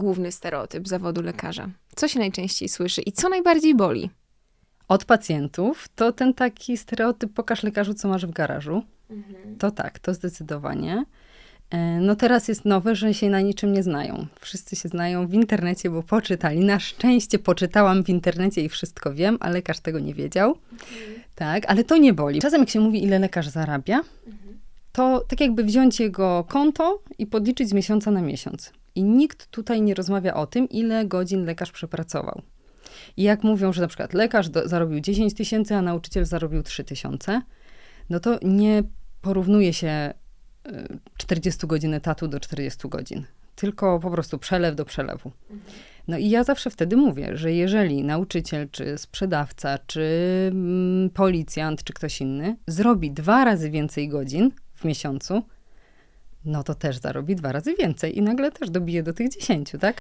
główny stereotyp zawodu lekarza? Co się najczęściej słyszy i co najbardziej boli? Od pacjentów to ten taki stereotyp pokaż lekarzu, co masz w garażu. To tak, to zdecydowanie. E, No teraz jest nowe, że się na niczym nie znają. Wszyscy się znają w internecie, bo poczytali. Na szczęście poczytałam w internecie i wszystko wiem, a lekarz tego nie wiedział. Tak, ale to nie boli. Czasem jak się mówi, ile lekarz zarabia, to tak jakby wziąć jego konto i podliczyć z miesiąca na miesiąc. I nikt tutaj nie rozmawia o tym, ile godzin lekarz przepracował. I jak mówią, że na przykład lekarz do, zarobił 10 tysięcy, a nauczyciel zarobił 3 tysiące, no to nie porównuje się y, 40 godzin etatu do 40 godzin, tylko po prostu przelew do przelewu. No i ja zawsze wtedy mówię, że jeżeli nauczyciel, czy sprzedawca, czy mm, policjant, czy ktoś inny zrobi dwa razy więcej godzin w miesiącu, no to też zarobi dwa razy więcej i nagle też dobije do tych 10, tak?